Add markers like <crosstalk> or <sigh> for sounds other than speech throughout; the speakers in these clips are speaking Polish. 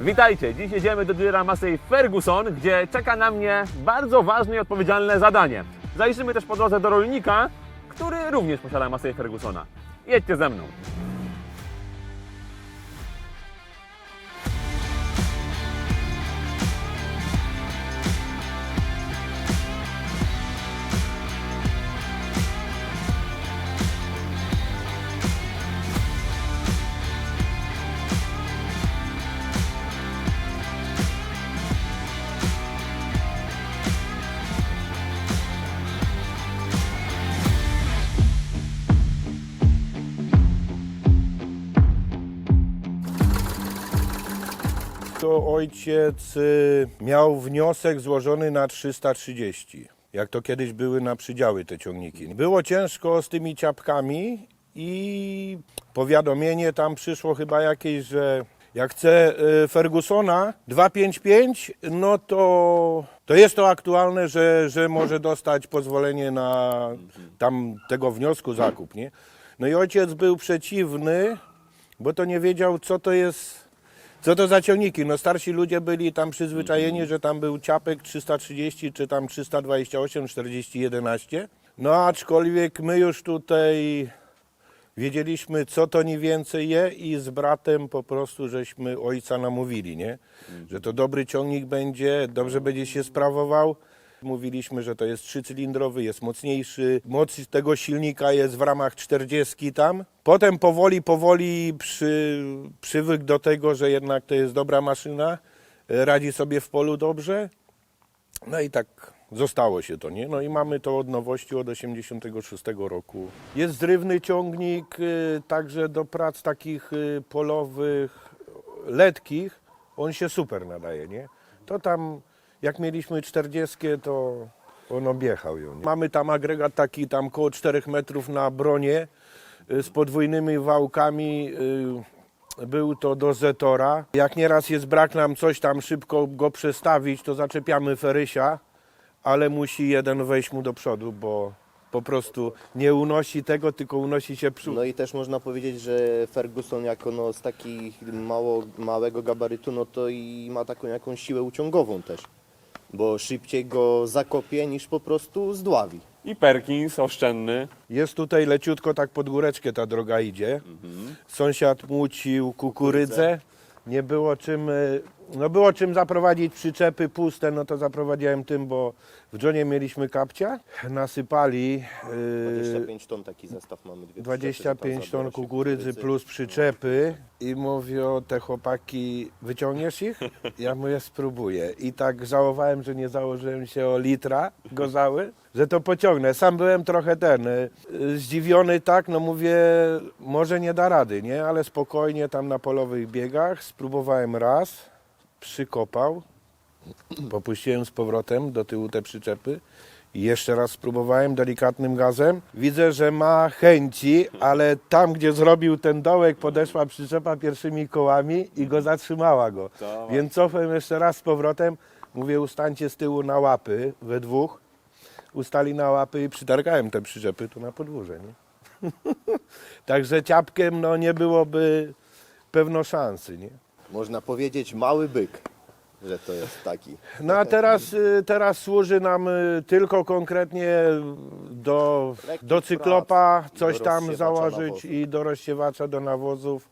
Witajcie, dziś jedziemy do dealera Massey Ferguson, gdzie czeka na mnie bardzo ważne i odpowiedzialne zadanie. Zajrzymy też po drodze do rolnika, który również posiada Massey Fergusona. Jedźcie ze mną. Ojciec y, miał wniosek złożony na 330. Jak to kiedyś były na przydziały te ciągniki. Było ciężko z tymi ciapkami i powiadomienie tam przyszło chyba jakieś, że jak chce y, Fergusona 255, no to, to jest to aktualne, że, że może dostać pozwolenie na tam tego wniosku zakup, nie? No i ojciec był przeciwny, bo to nie wiedział, co to jest co to za ciągniki? No starsi ludzie byli tam przyzwyczajeni, że tam był ciapek 330 czy tam 328, 40, 11. No aczkolwiek my już tutaj wiedzieliśmy, co to nie więcej je i z bratem po prostu żeśmy ojca namówili, nie? Że to dobry ciągnik będzie, dobrze będzie się sprawował. Mówiliśmy, że to jest trzycylindrowy, jest mocniejszy. Moc tego silnika jest w ramach 40 tam. Potem powoli, powoli przy, przywykł do tego, że jednak to jest dobra maszyna, radzi sobie w polu dobrze. No i tak zostało się to, nie? No i mamy to od nowości od 86 roku. Jest zrywny ciągnik, y, także do prac takich y, polowych, letkich, on się super nadaje, nie? To tam, jak mieliśmy 40, to on objechał ją. Mamy tam agregat taki tam koło 4 metrów na bronie y, z podwójnymi wałkami. y, Był to do Zetora. Jak nieraz jest brak nam coś tam szybko go przestawić, to zaczepiamy Ferysia, ale musi jeden wejść mu do przodu, bo po prostu nie unosi tego, tylko unosi się przód. No i też można powiedzieć, że Ferguson jako no, z takich mało, małego gabarytu, no to i ma taką jakąś siłę uciągową też. Bo szybciej go zakopie niż po prostu zdławi. I Perkins oszczędny. Jest tutaj leciutko tak pod góreczkę ta droga idzie. Sąsiad mucił kukurydzę. Nie było czym, y, no było czym zaprowadzić przyczepy puste, no to zaprowadziłem tym, bo w Johnie mieliśmy kapcia. Nasypali y, 25 ton taki zestaw mamy. Dwie 25 przyczepy, tam ton kukurydzy plus przyczepy i mówią te chłopaki, wyciągniesz ich? Ja mówię, spróbuję. I tak żałowałem, że nie założyłem się o litra gozały, że to pociągnę. Sam byłem trochę ten, y, zdziwiony tak, no mówię, może nie da rady, nie? Ale spokojnie tam na polowych biegach spróbowałem raz, przykopał, Popuściłem z powrotem do tyłu te przyczepy. I jeszcze raz spróbowałem delikatnym gazem. Widzę, że ma chęci, ale tam, gdzie zrobił ten dołek, podeszła przyczepa pierwszymi kołami i go zatrzymała go. Więc cofłem jeszcze raz z powrotem. Mówię, ustańcie z tyłu na łapy, we dwóch. Ustali na łapy i przytargałem te przyczepy tu na podwórze. Nie? <laughs> Także ciapkiem no, nie byłoby pewno szansy. Nie? Można powiedzieć mały byk, że to jest taki. No a teraz, y, teraz służy nam y, tylko konkretnie do, do cyklopa prac, coś do tam rozsiewacza założyć nawozów. i do rozsiewacza, do nawozów.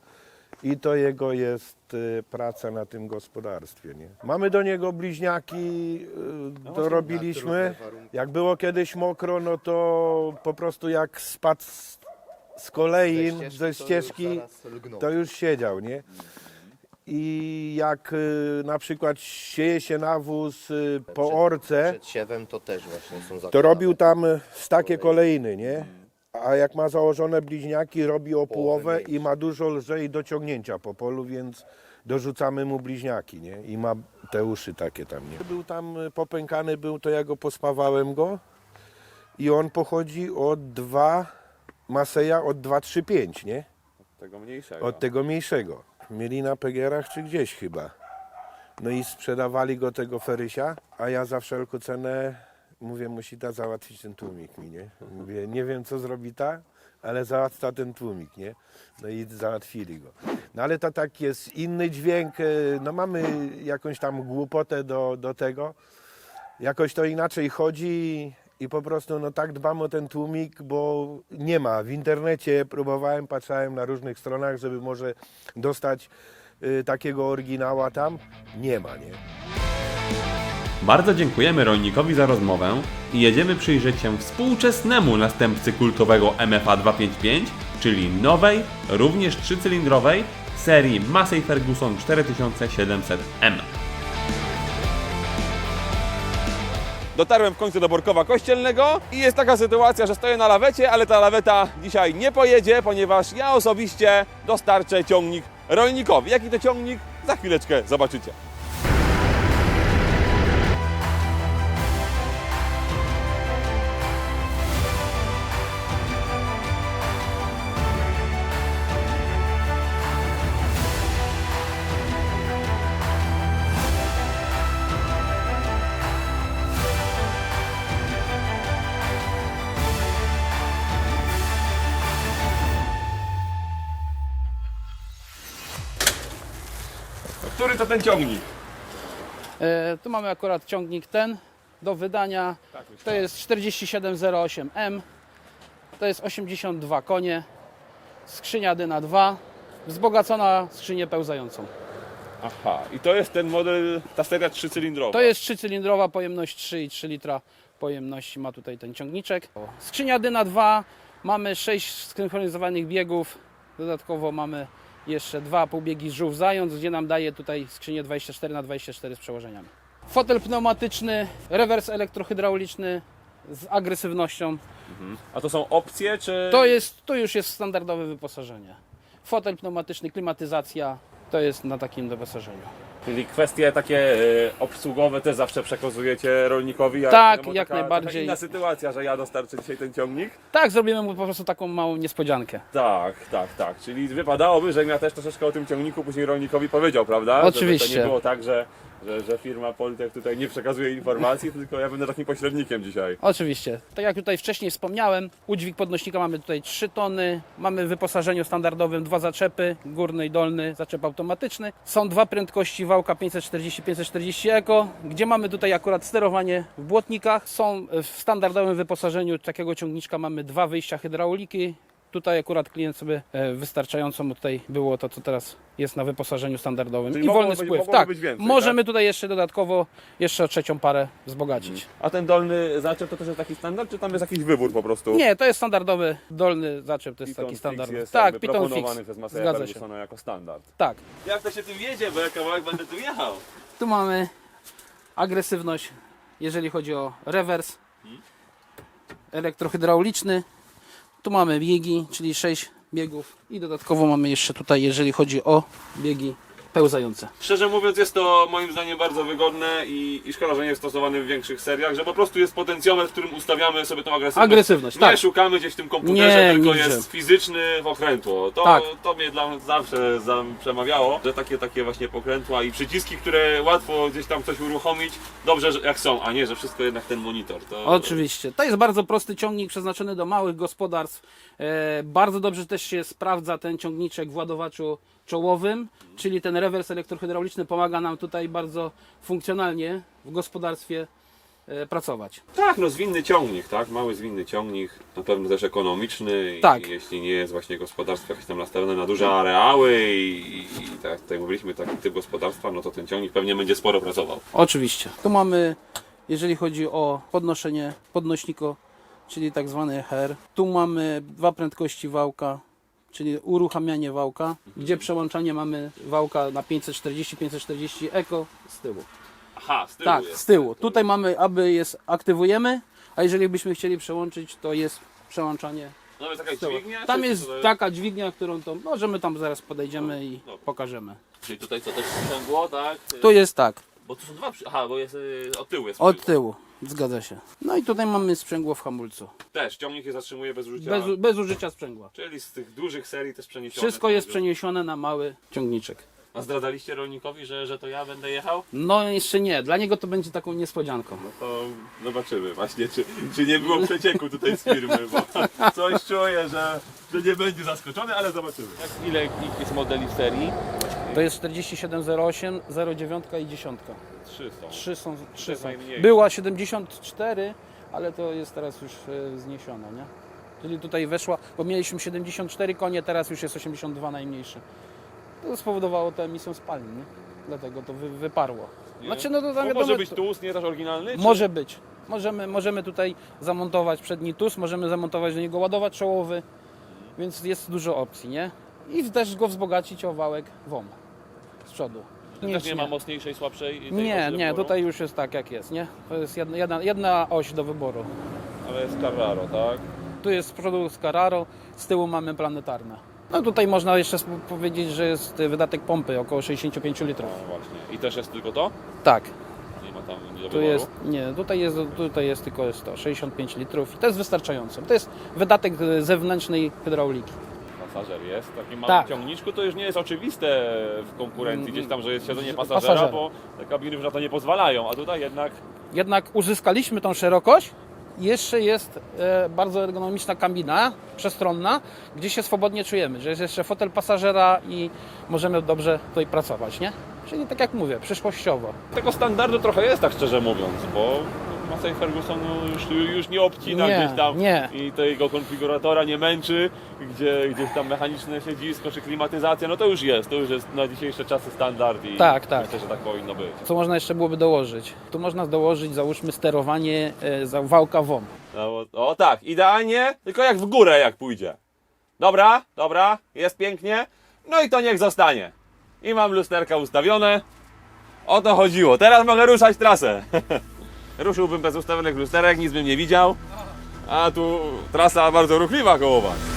I to jego jest y, praca na tym gospodarstwie. Nie? Mamy do niego bliźniaki, y, to robiliśmy. Jak było kiedyś mokro, no to po prostu jak spadł z, z kolejn, ze ścieżki, to już siedział, nie? I jak y, na przykład sieje się nawóz y, po orce, Przed siewem to też właśnie są to robił tam y, takie kolejny, nie? A jak ma założone bliźniaki, robi opułowe i ma dużo lżej do ciągnięcia po polu, więc dorzucamy mu bliźniaki, nie? I ma te uszy takie tam, nie? Był tam y, popękany, był to ja go pospawałem go i on pochodzi od 2 Maseja od 235, nie? Tego mniejszego. Od tego mniejszego. Mieli na Pegierach czy gdzieś chyba. No i sprzedawali go tego Ferysia, a ja za wszelką cenę mówię, musi ta załatwić ten tłumik mi, nie? Mówię, nie wiem co zrobi ta, ale załatwia ten tłumik, nie? No i załatwili go. No ale to tak jest inny dźwięk, e, no mamy jakąś tam głupotę do, do tego. Jakoś to inaczej chodzi i po prostu no tak dbam o ten tłumik, bo nie ma. W internecie próbowałem, patrzałem na różnych stronach, żeby może dostać y, takiego oryginała tam. Nie ma, nie? Bardzo dziękujemy rolnikowi za rozmowę i jedziemy przyjrzeć się współczesnemu następcy kultowego MFA 255, czyli nowej, również trzycylindrowej serii Massey Ferguson 4700M. Dotarłem w końcu do Borkowa Kościelnego i jest taka sytuacja, że stoję na lawecie, ale ta laweta dzisiaj nie pojedzie, ponieważ ja osobiście dostarczę ciągnik rolnikowi. Jaki to ciągnik? Za chwileczkę zobaczycie. Który to ten ciągnik? E, tu mamy akurat ciągnik ten do wydania. To jest 4708M. To jest 82 konie. Skrzynia dyna 2. Wzbogacona skrzynię pełzającą. Aha, i to jest ten model, ta seria trzycylindrowa. To jest trzycylindrowa pojemność 3,3 litra pojemności ma tutaj ten ciągniczek. Skrzynia dyna 2. Mamy 6 zsynchronizowanych biegów. Dodatkowo mamy jeszcze dwa półbiegi żółw zając, gdzie nam daje tutaj skrzynię 24 na 24 z przełożeniami. Fotel pneumatyczny, rewers elektrohydrauliczny z agresywnością. A to są opcje, czy... To, jest, to już jest standardowe wyposażenie. Fotel pneumatyczny, klimatyzacja, to jest na takim wyposażeniu. Czyli kwestie takie e, obsługowe też zawsze przekazujecie rolnikowi? jak- Tak, bo jak taka, najbardziej. Taka inna sytuacja, że ja dostarczę dzisiaj ten ciągnik? Tak, zrobimy mu po prostu taką małą niespodziankę. Tak, tak, tak. Czyli wypadałoby, żebym ja też troszeczkę o tym ciągniku później rolnikowi powiedział, prawda? Żeby to Oczywiście. nie było tak, że, że, że firma Poltek tutaj nie przekazuje informacji, tylko ja będę takim pośrednikiem dzisiaj. Oczywiście. Tak jak tutaj wcześniej wspomniałem, udźwig podnośnika mamy tutaj 3 tony, mamy w wyposażeniu standardowym dwa zaczepy, górny i dolny, zaczep automatyczny. Są dwa prędkości wałka 540-540 Eco, gdzie mamy tutaj akurat sterowanie w błotnikach. Są w standardowym wyposażeniu takiego ciągniczka mamy dwa wyjścia hydrauliki. Tutaj akurat klient sobie e, wystarczająco mu tutaj było to, co teraz jest na wyposażeniu standardowym. Czyli I mogło wolny być- spływ. Tak, być więcej, możemy tutaj jeszcze dodatkowo jeszcze o trzecią parę wzbogacić. A ten dolny zaczep to też jest taki standard, czy tam jest jakiś wybór po prostu? Nie, to jest standardowy dolny zaczep, to jest Python taki Fix standardowy. jest Tak, jakby Python Fix. proponowany przez Maseja Zgadza się. Fergusona jako standard. Tak. Jak to się tym jedzie, bo ja kawałek będę tu jechał. Tu mamy agresywność, jeżeli chodzi o rewers elektrohydrauliczny. Tu mamy biegi, czyli 6 biegów i dodatkowo mamy jeszcze tutaj, jeżeli chodzi o biegi pełzające. Szczerze mówiąc, jest to moim zdaniem bardzo wygodne i, i szkoda, że nie jest stosowany w większych seriach, że po prostu jest potencjometr, w którym ustawiamy sobie tą agresywność. Agresywność, nie tak. szukamy gdzieś w tym komputerze, Nie, tylko nigdzie. jest fizyczny pokrętło. To, Tak. to mnie dla zawsze za, przemawiało, że takie, takie właśnie pokrętła i przyciski, które łatwo gdzieś tam coś uruchomić, dobrze że, jak są, a nie, że wszystko jednak ten monitor. To, Oczywiście. To jest bardzo prosty ciągnik przeznaczony do małych gospodarstw. E, bardzo dobrze też się sprawdza ten ciągniczek w ładowaczu czołowym, czyli ten rewers elektrohydrauliczny pomaga nam tutaj bardzo funkcjonalnie w gospodarstwie e, pracować. Tak, no zwinny ciągnik, tak? Mały zwinny ciągnik, na pewno też ekonomiczny. I Tak. jeśli nie jest właśnie gospodarstwo jakieś tam nastawione na duże areały i, i tak jak tutaj mówiliśmy, taki typ gospodarstwa, no to ten ciągnik pewnie będzie sporo pracował. Oczywiście. Tu mamy, jeżeli chodzi o podnoszenie podnośniko, czyli tak zwany her. Tu mamy dwa prędkości wałka, czyli uruchamianie wałka, gdzie przełączanie mamy wałka na 540-540 Eco z tyłu. Aha, z tyłu Tak, jest. z tyłu. Tutaj mamy, aby jest aktywujemy, a jeżeli byśmy chcieli przełączyć, to jest przełączanie No jest z tyłu. dźwignia? Tam czy jest jest- taka dźwignia, którą to możemy tam zaraz podejdziemy i Dobra. pokażemy. Czyli tutaj co też sprzęgło, tak? Tu jest tak, Bo tu są dwa przy... Aha, bo jest y, od tyłu jest od sprzęgło. tyłu, zgadza się. No i tutaj mamy sprzęgło w hamulcu. Też, ciągnik się zatrzymuje bez użycia... Bez, bez użycia sprzęgła. Czyli z tych dużych serii też przeniesione. Wszystko jest przeniesione na mały ciągniczek. A zdradzaliście rolnikowi, że, że to ja będę jechał? No jeszcze nie, dla niego to będzie taką niespodzianką. To zobaczymy właśnie, czy, czy nie było przecieku tutaj z firmy, bo <laughs> coś czuję, że, że nie będzie zaskoczony, ale zobaczymy. Jak, ile jest modeli w serii? To jest 4708, 09 i 10. Trzy są. Trzy są, trzy są. najmniejsze. Była 74, ale to jest teraz już e, zniesiona, nie? Czyli tutaj weszła, bo mieliśmy 74 konie, teraz już jest 82 najmniejszy. To spowodowało tę emisję spalin, nie? Dlatego to wy, wyparło. Znaczy, no to tam wiadomo, może być to- tłust, nie też oryginalny? czy- Może być. Możemy, możemy tutaj zamontować przedni tus, możemy zamontować do niego ładowacz czołowy, więc jest dużo opcji, nie? I też go wzbogacić o wałek WOM z przodu. Też nie ma mocniejszej, słabszej? tej Nie, osi nie, wyboru? tutaj już jest tak jak jest, nie? To jest jedna, jedna, jedna oś do wyboru. Ale jest Carraro, tak? Tu jest z przodu Carraro, z tyłu mamy planetarne. No tutaj można jeszcze powiedzieć, że jest wydatek pompy około 65 litrów. No właśnie. I też jest tylko to? Tak, Nie ma tam nie do tu wyboru? jest, nie, tutaj jest, tutaj jest tylko 100, 65 litrów i to jest wystarczające. To jest wydatek zewnętrznej hydrauliki. Pasażer jest. W takim małym Tak. ciągniczku to już nie jest oczywiste w konkurencji gdzieś tam, że jest siedzenie pasażera. bo te kabiny już na to nie pozwalają, a tutaj jednak Jednak uzyskaliśmy tą szerokość. Jeszcze jest e, bardzo ergonomiczna kabina, przestronna, gdzie się swobodnie czujemy, że jest jeszcze fotel pasażera i możemy dobrze tutaj pracować, nie? Czyli tak jak mówię, przyszłościowo. tego standardu trochę jest, tak szczerze mówiąc, bo Massey Ferguson no, już, już nie obcina Nie, gdzieś tam nie. i tego konfiguratora nie męczy, gdzie gdzieś tam mechaniczne siedzisko czy klimatyzacja, no to już jest, to już jest na dzisiejsze czasy standard i Tak, tak. myślę, że tak powinno być. Co można jeszcze byłoby dołożyć? Tu można dołożyć, załóżmy, sterowanie e, za wałka WOM. No, o tak, idealnie, tylko jak w górę jak pójdzie. Dobra, dobra, jest pięknie, no i to niech zostanie. I mam lusterka ustawione, o to chodziło, teraz mogę ruszać trasę. <laughs> Ruszyłbym bez ustawionych lusterek, nic bym nie widział, a tu trasa bardzo ruchliwa koło was.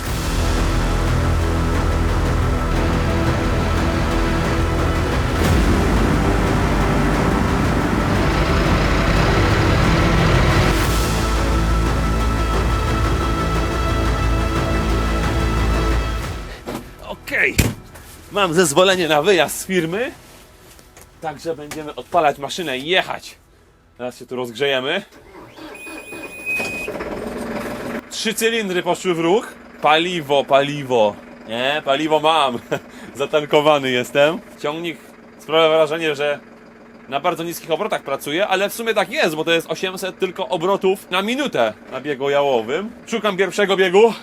Mam zezwolenie na wyjazd z firmy, także będziemy odpalać maszynę i jechać. Teraz się tu rozgrzejemy. Trzy cylindry poszły w ruch. Paliwo, paliwo. Nie, paliwo mam. <laughs> Zatankowany jestem. Ciągnik sprawia wrażenie, że na bardzo niskich obrotach pracuje, ale w sumie tak jest, bo to jest 800 tylko obrotów na minutę na biegu jałowym. Szukam pierwszego biegu.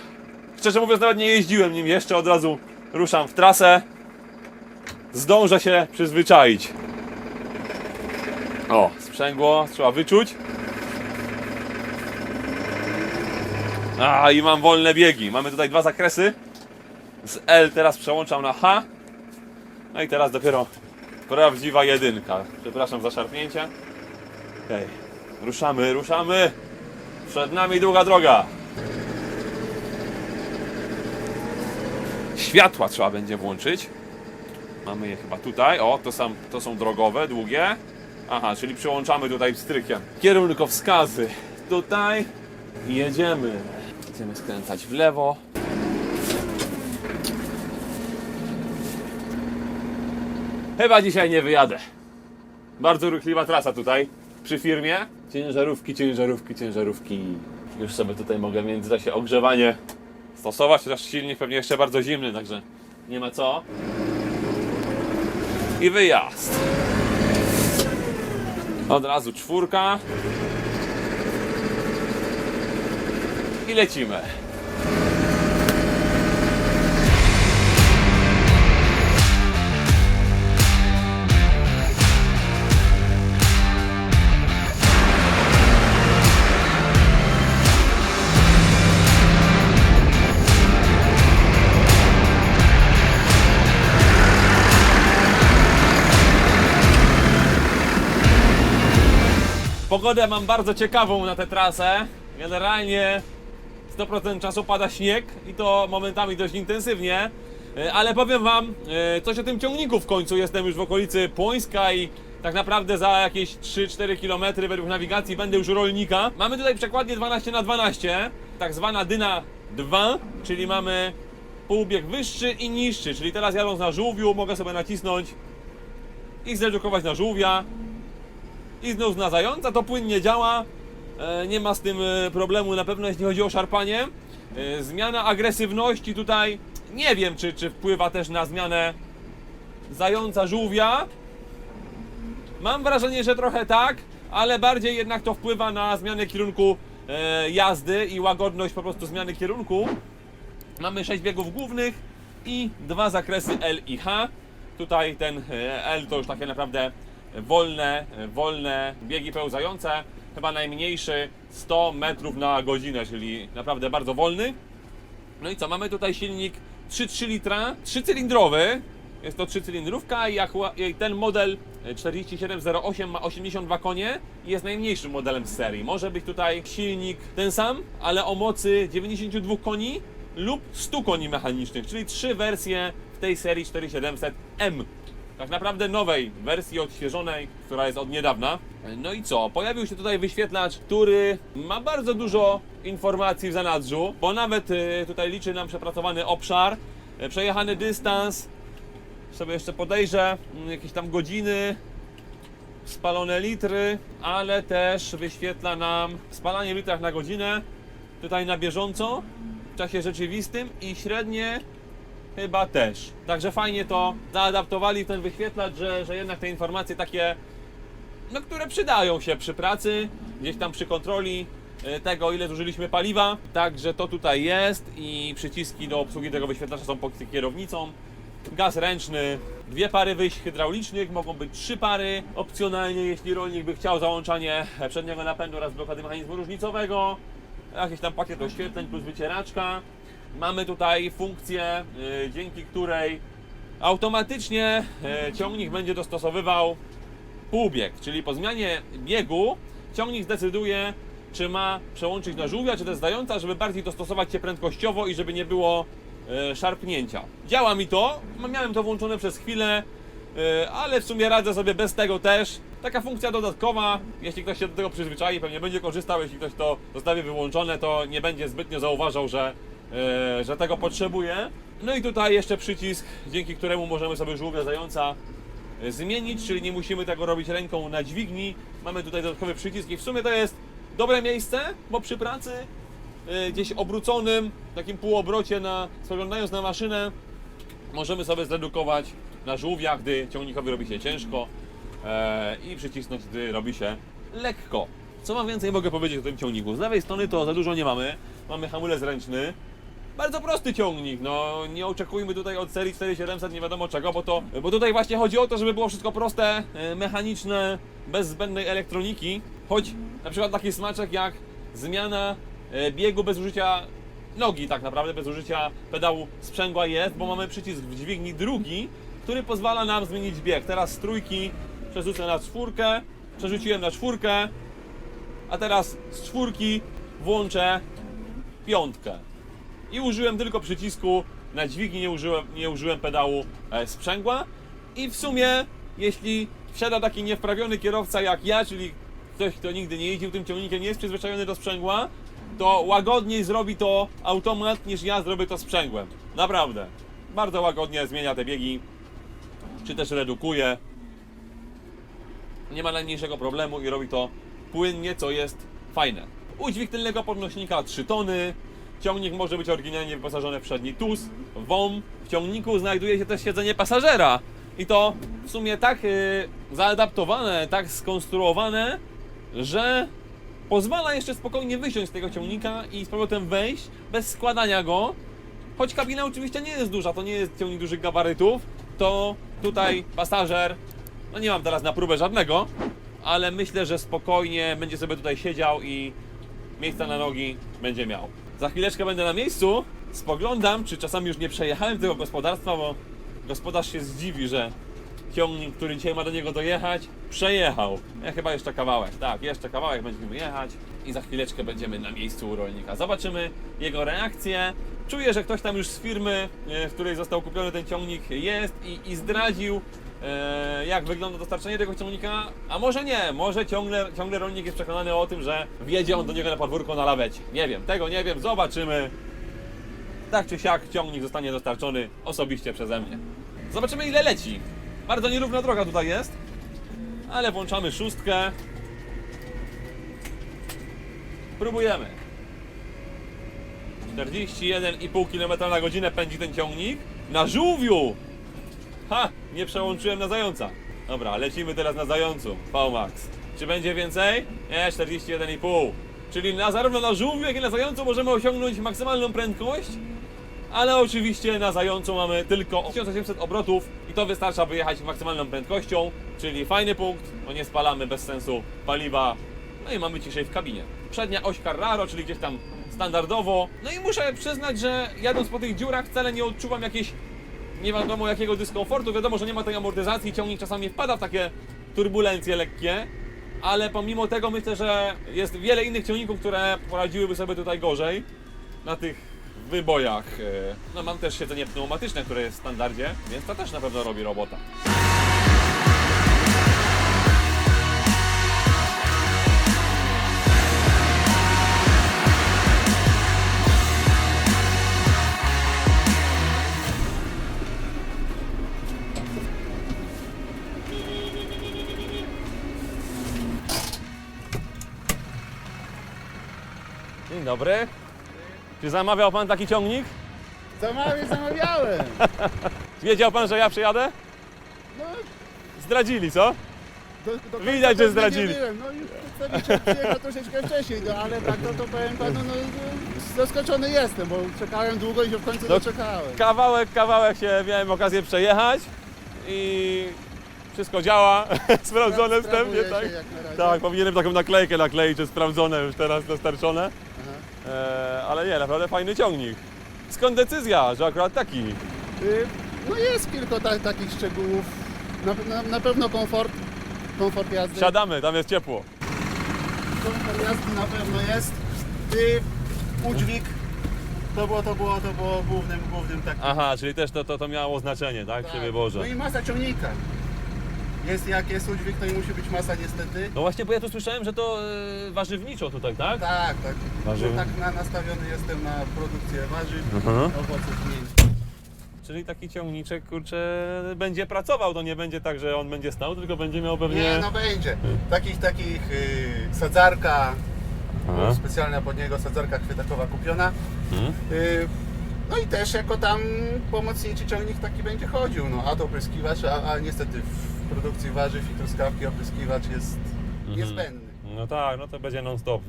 Szczerze mówiąc, nawet nie jeździłem nim jeszcze, od razu ruszam w trasę. Zdążę się przyzwyczaić. O, sprzęgło, trzeba wyczuć. A, i mam wolne biegi. Mamy tutaj dwa zakresy. Z L teraz przełączam na H. No i teraz dopiero prawdziwa jedynka. Przepraszam za szarpnięcie. Okej, ruszamy, ruszamy. Przed nami długa droga. Światła trzeba będzie włączyć. Mamy je chyba tutaj. O, to, sam, to są drogowe, długie. Aha, czyli przyłączamy tutaj strykiem. Kierunkowskazy. Tutaj jedziemy. Będziemy skręcać w lewo. Chyba dzisiaj nie wyjadę. Bardzo ruchliwa trasa tutaj przy firmie. Ciężarówki, ciężarówki, ciężarówki. Już sobie tutaj mogę w międzyczasie ogrzewanie stosować, chociaż silnik pewnie jeszcze bardzo zimny, także nie ma co. I wyjazd. Od razu czwórka. I lecimy. Pogodę mam bardzo ciekawą na tę trasę. Generalnie 100% czasu pada śnieg i to momentami dość intensywnie. E, Ale powiem Wam e, coś o tym ciągniku w końcu. Jestem już w okolicy Płońska i tak naprawdę za jakieś 3-4 km według nawigacji będę już rolnika. Mamy tutaj przekładnię 12 na 12 tak zwana Dyna 2, czyli mamy półbieg wyższy i niższy, czyli teraz jadąc na żółwiu mogę sobie nacisnąć i zredukować na żółwia i znów na zająca, to płynnie działa, e, nie ma z tym e, problemu na pewno jeśli chodzi o szarpanie. E, Zmiana agresywności tutaj, nie wiem czy, czy wpływa też na zmianę zająca żółwia. Mam wrażenie, że trochę tak, ale bardziej jednak to wpływa na zmianę kierunku jazdy i łagodność po prostu zmiany kierunku. Mamy 6 biegów głównych i dwa zakresy L i H. Tutaj ten L to już takie naprawdę wolne, wolne biegi pełzające. Chyba najmniejszy 100 metrów na godzinę, czyli naprawdę bardzo wolny. No i co, mamy tutaj silnik 3,3 litra, 3-cylindrowy. Jest to 3-cylindrówka i ten model e, 4708 ma 82 konie i jest najmniejszym modelem z serii. Może być tutaj silnik ten sam, ale o mocy 92 koni lub 100 koni mechanicznych, czyli trzy wersje w tej serii 4700M. Tak naprawdę nowej wersji odświeżonej, która jest od niedawna. No i co? Pojawił się tutaj wyświetlacz, który ma bardzo dużo informacji w zanadrzu, bo nawet y, tutaj liczy nam przepracowany obszar, y, przejechany dystans, sobie jeszcze podejrzę, mm, jakieś tam godziny, spalone litry, ale też wyświetla nam spalanie w litrach na godzinę, tutaj na bieżąco, w czasie rzeczywistym i średnie chyba też. Także fajnie to zaadaptowali ten wyświetlacz, że, że jednak te informacje takie, no które przydają się przy pracy, gdzieś tam przy kontroli e, tego, ile zużyliśmy paliwa. Także to tutaj jest i przyciski do obsługi tego wyświetlacza są pod kierownicą. Gaz ręczny, dwie pary wyjść hydraulicznych, mogą być trzy pary. Opcjonalnie, jeśli rolnik by chciał załączanie przedniego napędu oraz blokady mechanizmu różnicowego, jakiś tam pakiet oświetleń plus wycieraczka. Mamy tutaj funkcję, y, dzięki której automatycznie y, ciągnik będzie dostosowywał półbieg, czyli po zmianie biegu ciągnik zdecyduje, czy ma przełączyć na żółwia, czy też zdająca, żeby bardziej dostosować się prędkościowo i żeby nie było e, szarpnięcia. Działa mi to, miałem to włączone przez chwilę, ale w sumie radzę sobie bez tego też. Taka funkcja dodatkowa, jeśli ktoś się do tego przyzwyczai, pewnie będzie korzystał, jeśli ktoś to zostawi wyłączone, to nie będzie zbytnio zauważał, że, że tego potrzebuje. No i tutaj jeszcze przycisk, dzięki któremu możemy sobie żółwia zająca e, zmienić, czyli nie musimy tego robić ręką na dźwigni. Mamy tutaj dodatkowy przycisk i w sumie to jest dobre miejsce, bo przy pracy e, gdzieś obróconym, takim półobrocie, na, spoglądając na maszynę, możemy sobie zredukować na żółwia, gdy ciągnikowi robi się ciężko e, i przycisnąć, gdy robi się lekko. Co mam więcej mogę powiedzieć o tym ciągniku? Z lewej strony to za dużo nie mamy. Mamy hamulec ręczny. Bardzo prosty ciągnik, no nie oczekujmy tutaj od serii 4700 nie wiadomo czego, bo to, bo tutaj właśnie chodzi o to, żeby było wszystko proste, e, mechaniczne, bez zbędnej elektroniki. Choć na przykład taki smaczek jak zmiana e, biegu bez użycia nogi tak naprawdę, bez użycia pedału sprzęgła jest, bo mamy przycisk w dźwigni drugi, który pozwala nam zmienić bieg. Teraz z trójki przerzucę na czwórkę, przerzuciłem na czwórkę, a teraz z czwórki włączę piątkę. I użyłem tylko przycisku na dźwigni, nie użyłem, nie użyłem pedału e, sprzęgła. I w sumie, jeśli wsiada taki niewprawiony kierowca jak ja, czyli ktoś, kto nigdy nie jeździł tym ciągnikiem, nie jest przyzwyczajony do sprzęgła, to łagodniej zrobi to automat niż ja zrobię to sprzęgłem. Naprawdę. Bardzo łagodnie zmienia te biegi, czy też redukuje. Nie ma najmniejszego problemu i robi to płynnie, co jest fajne. Udźwig tylnego podnośnika 3 tony. Ciągnik może być oryginalnie wyposażony w przedni tus, WOM. W ciągniku znajduje się też siedzenie pasażera. I to w sumie tak yy, zaadaptowane, tak skonstruowane, że pozwala jeszcze spokojnie wysiąść z tego ciągnika i z powrotem wejść bez składania go. Choć kabina oczywiście nie jest duża, to nie jest ciągnik dużych gabarytów, to tutaj pasażer, no nie mam teraz na próbę żadnego, ale myślę, że spokojnie będzie sobie tutaj siedział i miejsca na nogi będzie miał. Za chwileczkę będę na miejscu, spoglądam, czy czasami już nie przejechałem tego gospodarstwa, bo gospodarz się zdziwi, że ciągnik, który dzisiaj ma do niego dojechać, przejechał. Ja chyba jeszcze kawałek, tak, jeszcze kawałek będziemy jechać i za chwileczkę będziemy na miejscu u rolnika. Zobaczymy jego reakcję. Czuję, że ktoś tam już z firmy, e, w której został kupiony ten ciągnik jest i, i zdradził, e, jak wygląda dostarczenie tego ciągnika, a może nie, może ciągle, ciągle rolnik jest przekonany o tym, że wjedzie on do niego na podwórko na lawecie. Nie wiem, tego nie wiem, zobaczymy. tak czy siak ciągnik zostanie dostarczony osobiście przeze mnie. Zobaczymy ile leci. Bardzo nierówna droga tutaj jest, ale włączamy szóstkę. Próbujemy. 41,5 km na godzinę pędzi ten ciągnik. Na żółwiu! Ha! Nie przełączyłem na zająca. Dobra, lecimy teraz na zającu. VMAX. Czy będzie więcej? Nie, 41,5. Czyli na, zarówno na żółwiu, jak i na zającu możemy osiągnąć maksymalną prędkość. Ale oczywiście na zającu mamy tylko 1800 obrotów i to wystarcza wyjechać maksymalną prędkością, czyli fajny punkt, bo nie spalamy bez sensu paliwa, no i mamy ciszej w kabinie. Przednia oś Carraro, czyli gdzieś tam standardowo. No i muszę przyznać, że jadąc po tych dziurach wcale nie odczuwam jakiejś nie wiadomo jakiego dyskomfortu. Wiadomo, że nie ma tej amortyzacji, ciągnik czasami wpada w takie turbulencje lekkie, ale pomimo tego myślę, że jest wiele innych ciągników, które poradziłyby sobie tutaj gorzej na tych wybojach. e, No mam też siedzenie pneumatyczne, które jest w standardzie, więc to też na pewno robi robota. Dobry. Czy zamawiał pan taki ciągnik? Zamawiam, zamawiałem. <laughs> Wiedział pan, że ja przyjadę? No, Zdradzili, co? do, do Widać, że pewnie zdradzili. Nie byłem. No już przedstawiciel przyjechał troszeczkę wcześniej, no ale tak to, to powiem panu, no, no zaskoczony jestem, bo czekałem długo i się w końcu No, doczekałem. Kawałek, kawałek się miałem okazję przejechać i wszystko działa, <laughs> sprawdzone Sprawuje wstępnie, się tak? jak na razie. Tak, powinienem taką naklejkę nakleić, że sprawdzone już teraz dostarczone. E, ale nie, naprawdę fajny ciągnik. Skąd decyzja, że akurat taki? Y, No jest kilka ta, takich szczegółów. Na, na, na pewno komfort, komfort jazdy. Siadamy, tam jest ciepło. Komfort jazdy na pewno jest. Y, udźwig. To było, to było, to było głównym, głównym takim. Aha, czyli też to, to, to miało znaczenie, tak, przy Tak. wyborze. No i masa ciągnika. Jest jak jest udźwig, to i musi być masa niestety. No właśnie, bo ja tu słyszałem, że to e, warzywniczo tutaj, tak? Tak, tak. Warzyw. Tak na, nastawiony jestem na produkcję warzyw, Aha. owoców miękkich. Czyli taki ciągniczek, kurczę, będzie pracował, to nie będzie tak, że on będzie stał, tylko będzie miał pewnie... Nie, no będzie. Takich, takich y, sadzarka, Aha. specjalna pod niego sadzarka chwytakowa kupiona. Mhm. Y, no i też jako tam pomocniczy ciągnik taki będzie chodził. No, a to opryskiwacz, a, a niestety w produkcji warzyw i truskawki opryskiwacz jest Mhm. niezbędny. No tak, no to będzie non stop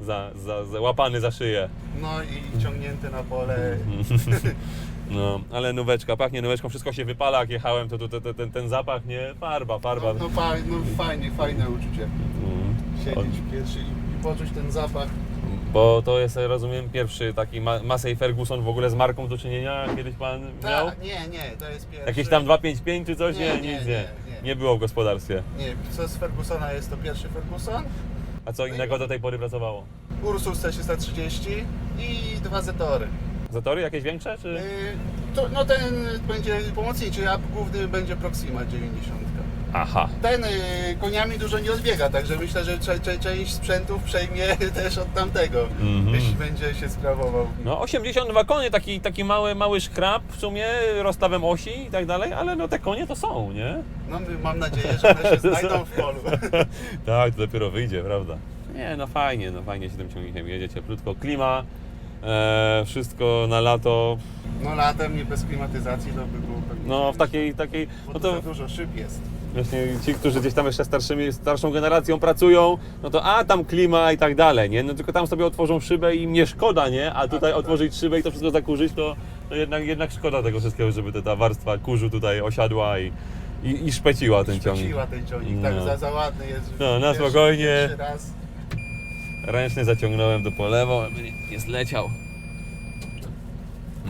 za, za, za, łapany za szyję. No i ciągnięty na pole. <laughs> No, ale nóweczka, pachnie nóweczką, wszystko się wypala, jak jechałem, to, to, to, ten, ten zapach, nie? Farba, farba. No, no, fa- no fajnie, fajne uczucie. Mm. Siedzieć w pierwszy i, i poczuć ten zapach. Bo to jest, rozumiem, pierwszy taki Ma- Massey Ferguson w ogóle z marką do czynienia, kiedyś pan miał? Tak, nie, nie, to jest pierwszy. Jakieś tam 255 czy coś? Nie, Nie, nie, nic nie, nie. było w gospodarstwie. Nie, co z Fergusona jest to pierwszy Ferguson, A co innego do tej pory pracowało? Ursus C330 i dwa Zetory. Zatory jakieś większe, czy? Yy, to, no ten będzie pomocniczy, a główny będzie Proxima 90. Aha. Ten yy, koniami dużo nie odbiega, także myślę, że cze, cze, część sprzętów przejmie <laughs> też od tamtego, Mhm. jeśli będzie się sprawował. No 82 konie, taki, taki mały, mały szkrab w sumie, rozstawem osi i tak dalej, ale no te konie to są, nie? No, mam nadzieję, że one się znajdą w polu. <laughs> Tak, to dopiero wyjdzie, prawda? Nie, no fajnie, no fajnie się tym ciągnikiem jedzie, cieplutko, klima, e, wszystko na lato, No latem nie bez klimatyzacji to by było pewnie no w ciężko, takiej, takiej, Bo no to to za dużo szyb jest. Właśnie ci, którzy gdzieś tam jeszcze starszymi, starszą generacją pracują, no to a tam klima i tak dalej, nie? No tylko tam sobie otworzą szybę i im nie szkoda, nie? A tutaj tak. otworzyć szybę i to wszystko zakurzyć, to, to jednak, jednak szkoda tego wszystkiego, żeby ta, ta warstwa kurzu tutaj osiadła i, i, i szpeciła ten ciągnik. Szpeciła ten ciągnik, tak No. za, za ładny jest. No, na Pierwszy- spokojnie. Pierwszy raz. Ręczny zaciągnąłem do polewo, żeby nie, nie zleciał.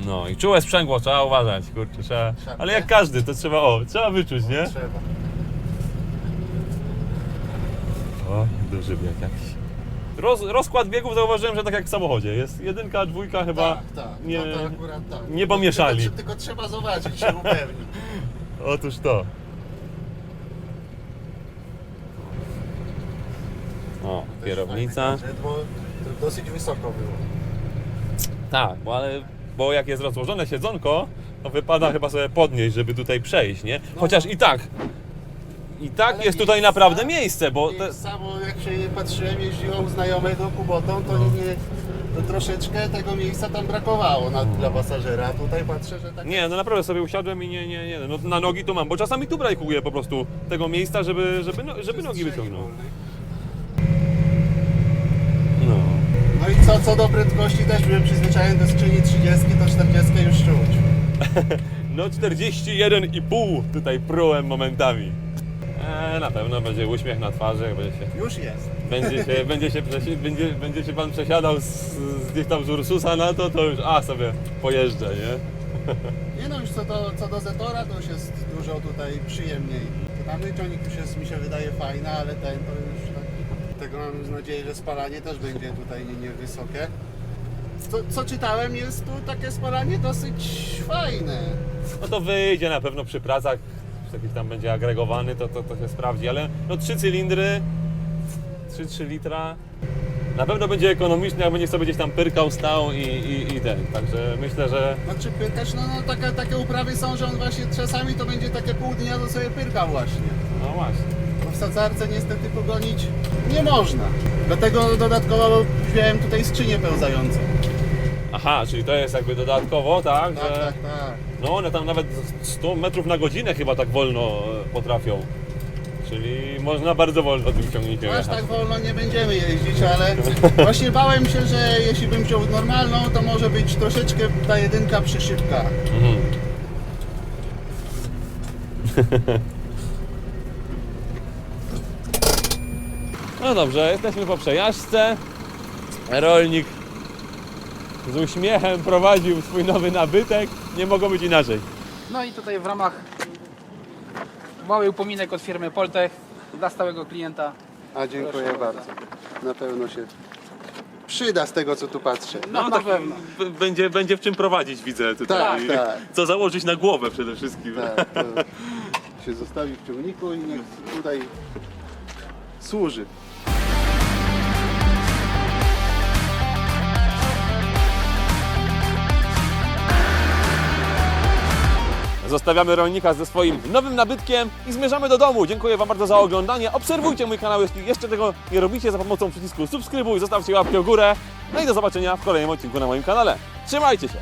No i czułe sprzęgło, trzeba uważać, kurczę, trzeba. Ale jak każdy, to trzeba, o, trzeba wyczuć, nie? Trzeba. O, duży bieg jakiś. Roz, rozkład biegów zauważyłem, że tak jak w samochodzie. Jest jedynka, dwójka chyba tak, tak. nie, no to akurat tak. nie pomieszali. Tylko, tylko trzeba zobaczyć, się upewnić. <laughs> Otóż to. O, Też kierownica. fajny gadżet, Bo to dosyć wysoko było. Tak, bo ale bo jak jest rozłożone siedzonko, to wypada chyba sobie podnieść, żeby tutaj przejść, nie? Chociaż i tak, i tak Ale jest tutaj miejsca- naprawdę miejsce, bo te, I samo jak się patrzyłem, jeździło u znajomego Kubotą, to nie, to troszeczkę tego miejsca tam brakowało na, dla pasażera. A tutaj patrzę, że tak nie, no naprawdę sobie usiadłem i nie, nie, nie, no na nogi to mam, bo czasami tu brakuje po prostu tego miejsca, żeby, żeby, no, żeby nogi wyciągnął. No. No i co, co do prędkości też byłem przyzwyczajony do skrzyni 30, to 40 już czuć. <laughs> No 41,5 tutaj prułem momentami. E, na pewno będzie uśmiech na twarzy, będzie się Już jest. będzie się, <laughs> będzie się, przesi- będzie, będzie się pan przesiadał z, z gdzieś tam z Ursusa na to, to już a sobie pojeżdżę, nie? <laughs> Nie no, już co do, co do Zetora to już jest dużo tutaj przyjemniej. Tamty ciągnik już jest, mi się wydaje fajny, ale ten to już tak... Tego mam nadzieję, że spalanie też będzie tutaj nie- niewysokie. Co, co czytałem, jest tu takie spalanie dosyć fajne. No to wyjdzie na pewno przy pracach, jakiś tam będzie agregowany, to, to, to się sprawdzi, ale no trzy cylindry, 3-3 litra, na pewno będzie ekonomiczny, jak będzie sobie gdzieś tam pyrkał, stał i, i, i ten, także myślę, że Znaczy py- też no, no takie, takie uprawy są, że on właśnie czasami to będzie takie pół dnia, to sobie pyrka właśnie. no właśnie. Bo w sadzarce niestety pogonić nie można. Dlatego dodatkowo wziąłem tutaj skrzynię pełzającą. Aha, czyli to jest jakby dodatkowo, tak, Tak, że tak, tak. no one tam nawet 100 metrów na godzinę chyba tak wolno e, potrafią. Czyli można bardzo wolno tym ciągnikiem Aż jechać. tak wolno nie będziemy jeździć, ale <laughs> właśnie bałem się, że jeśli bym wziął normalną, to może być troszeczkę ta jedynka przyszybka. Mhm. <laughs> No dobrze, jesteśmy po przejażdżce. Rolnik z uśmiechem prowadził swój nowy nabytek. Nie mogło być inaczej. No i tutaj w ramach mały upominek od firmy Poltech dla stałego klienta. A dziękuję bardzo. Na pewno się przyda z tego, co tu patrzę. No, na pewno. b- Będzie, będzie w czym prowadzić, widzę tutaj. Tak, tak. Co założyć na głowę przede wszystkim. Tak, to się zostawi w ciągniku i niech tutaj służy. Zostawiamy rolnika ze swoim nowym nabytkiem i zmierzamy do domu. Dziękuję Wam bardzo za oglądanie. Obserwujcie mój kanał, jeśli jeszcze tego nie robicie, za pomocą przycisku subskrybuj, zostawcie łapkę w górę. No i do zobaczenia w kolejnym odcinku na moim kanale. Trzymajcie się!